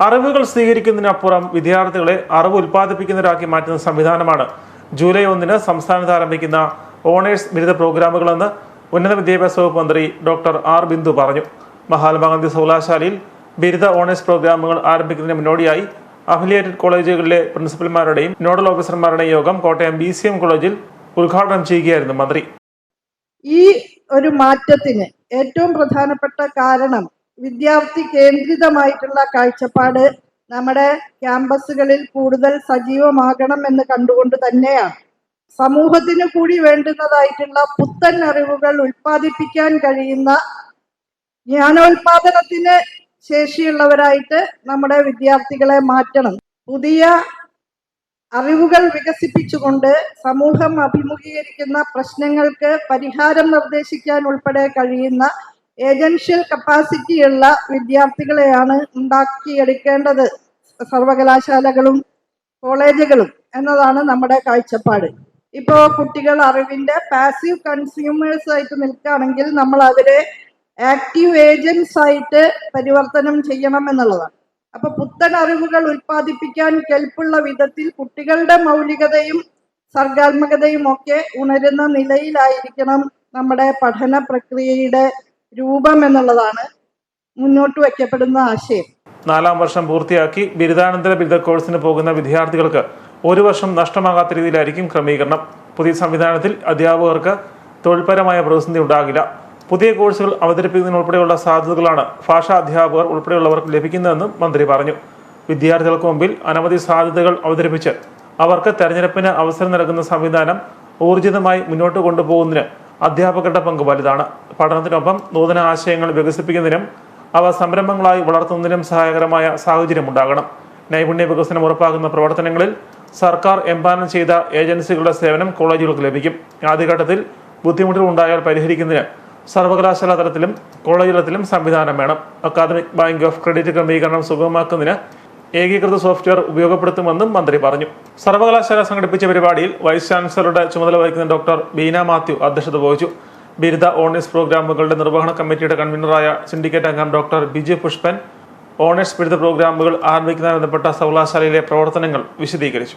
അറിവുകൾ സ്വീകരിക്കുന്നതിനപ്പുറം വിദ്യാർത്ഥികളെ അറിവ് ഉൽപ്പാദിപ്പിക്കുന്നവരാക്കി മാറ്റുന്ന സംവിധാനമാണ് ജൂലൈ ഒന്നിന് സംസ്ഥാനത്ത് ആരംഭിക്കുന്ന ഓണേഴ്സ് ബിരുദ പ്രോഗ്രാമുകളെന്ന് ഉന്നത വിദ്യാഭ്യാസ വകുപ്പ് മന്ത്രി ഡോക്ടർ ആർ ബിന്ദു പറഞ്ഞു. മഹാത്മാഗാന്ധി സർവകലാശാലയിൽ ബിരുദ ഓണേഴ്സ് പ്രോഗ്രാമുകൾ ആരംഭിക്കുന്നതിന് മുന്നോടിയായി അഫിലിയേറ്റഡ് കോളേജുകളിലെ പ്രിൻസിപ്പൽമാരുടെയും നോഡൽ ഓഫീസർമാരുടെയും യോഗം കോട്ടയം ബി സി എം കോളേജിൽ ഉദ്ഘാടനം ചെയ്യുകയായിരുന്നു മന്ത്രി. ഈ ഒരു മാറ്റത്തിന് ഏറ്റവും പ്രധാനപ്പെട്ട കാരണം വിദ്യാർത്ഥി കേന്ദ്രിതമായിട്ടുള്ള കാഴ്ചപ്പാട് നമ്മുടെ ക്യാമ്പസുകളിൽ കൂടുതൽ സജീവമാകണം എന്ന് കണ്ടുകൊണ്ട് തന്നെയാണ്. സമൂഹത്തിന് കൂടി വേണ്ടുന്നതായിട്ടുള്ള പുത്തൻ അറിവുകൾ ഉൽപ്പാദിപ്പിക്കാൻ കഴിയുന്ന ജ്ഞാനോൽപാദനത്തിന് ശേഷിയുള്ളവരായിട്ട് നമ്മുടെ വിദ്യാർത്ഥികളെ മാറ്റണം. പുതിയ അറിവുകൾ വികസിപ്പിച്ചുകൊണ്ട് സമൂഹം അഭിമുഖീകരിക്കുന്ന പ്രശ്നങ്ങൾക്ക് പരിഹാരം നിർദ്ദേശിക്കാൻ ഉൾപ്പെടെ കഴിയുന്ന ഏജൻഷ്യൽ കപ്പാസിറ്റിയുള്ള വിദ്യാർത്ഥികളെയാണ് ഉണ്ടാക്കിയെടുക്കേണ്ടത്. സർവകലാശാലകളും കോളേജുകളും എന്നതാണ് നമ്മുടെ കാഴ്ചപ്പാട്. ഇപ്പോൾ കുട്ടികൾ അറിവിന്റെ പാസീവ് കൺസ്യൂമേഴ്സ് ആയിട്ട് നിൽക്കുകയാണെങ്കിൽ നമ്മൾ അവരെ ആക്റ്റീവ് ഏജൻസ് ആയിട്ട് പരിവർത്തനം ചെയ്യണം എന്നുള്ളതാണ്. അപ്പൊ പുത്തൻ അറിവുകൾ ഉൽപ്പാദിപ്പിക്കാൻ കെൽപ്പുള്ള വിധത്തിൽ കുട്ടികളുടെ മൗലികതയും സർഗാത്മകതയും ഒക്കെ ഉണരുന്ന നിലയിലായിരിക്കണം നമ്മുടെ പഠന പ്രക്രിയയുടെ രൂപം എന്നുള്ളതാണ് മുന്നോട്ട് വയ്ക്കപ്പെടുന്ന ആശയം. നാലാം വർഷം പൂർത്തിയാക്കി ബിരുദാനന്തര ബിരുദ കോഴ്സിന് പോകുന്ന വിദ്യാർത്ഥികൾക്ക് ഒരു വർഷം നഷ്ടമാകാത്ത രീതിയിലായിരിക്കും ക്രമീകരണം. പുതിയ സംവിധാനത്തിൽ അധ്യാപകർക്ക് തൊഴിൽപരമായ പ്രതിസന്ധി ഉണ്ടാകില്ല. പുതിയ കോഴ്സുകൾ അവതരിപ്പിക്കുന്നതിനുൾപ്പെടെയുള്ള സാധ്യതകളാണ് ഭാഷാ അധ്യാപകർ ഉൾപ്പെടെയുള്ളവർക്ക് ലഭിക്കുന്നതെന്നും മന്ത്രി പറഞ്ഞു. വിദ്യാർത്ഥികൾക്ക് മുമ്പിൽ അനവധി സാധ്യതകൾ അവതരിപ്പിച്ച് അവർക്ക് തെരഞ്ഞെടുപ്പിന് അവസരം നൽകുന്ന സംവിധാനം ഊർജിതമായി മുന്നോട്ട് കൊണ്ടുപോകുന്നതിന് അധ്യാപകരുടെ പങ്ക് വലുതാണ്. പഠനത്തിനൊപ്പം നൂതന ആശയങ്ങൾ വികസിപ്പിക്കുന്നതിനും അവ സംരംഭങ്ങളായി വളർത്തുന്നതിനും സഹായകരമായ സാഹചര്യം ഉണ്ടാകണം. നൈപുണ്യ വികസനം ഉറപ്പാക്കുന്ന പ്രവർത്തനങ്ങളിൽ സർക്കാർ എംപാനൽ ചെയ്ത ഏജൻസികളുടെ സേവനം കോളേജുകൾക്ക് ലഭിക്കും. ആദ്യഘട്ടത്തിൽ ബുദ്ധിമുട്ടുകൾ ഉണ്ടായാൽ പരിഹരിക്കുന്നതിന് സർവകലാശാല തലത്തിലും കോളേജ് തലത്തിലും സംവിധാനം വേണം. അക്കാദമിക് ബാങ്ക് ഓഫ് ക്രെഡിറ്റ് ക്രമീകരണം സുഗമമാക്കുന്നതിന് ഏകീകൃത സോഫ്റ്റ്വെയർ ഉപയോഗപ്പെടുത്തുമെന്നും മന്ത്രി പറഞ്ഞു. സർവകലാശാല സംഘടിപ്പിച്ച പരിപാടിയിൽ വൈസ് ചാൻസലറുടെ ചുമതല വഹിക്കുന്ന ഡോക്ടർ ബീന മാത്യു അധ്യക്ഷത വഹിച്ചു. ബിരുദ ഓണേഴ്സ് പ്രോഗ്രാമുകളുടെ നിർവഹണ കമ്മിറ്റിയുടെ കൺവീനറായ സിൻഡിക്കേറ്റ് അംഗം ഡോക്ടർ ബിജു പുഷ്പൻ ഓണേഴ്സ് ബിരുദ പ്രോഗ്രാമുകൾ ആരംഭിക്കുന്നതിന് ബന്ധപ്പെട്ട സർവകലാശാലയിലെ പ്രവർത്തനങ്ങൾ വിശദീകരിച്ചു.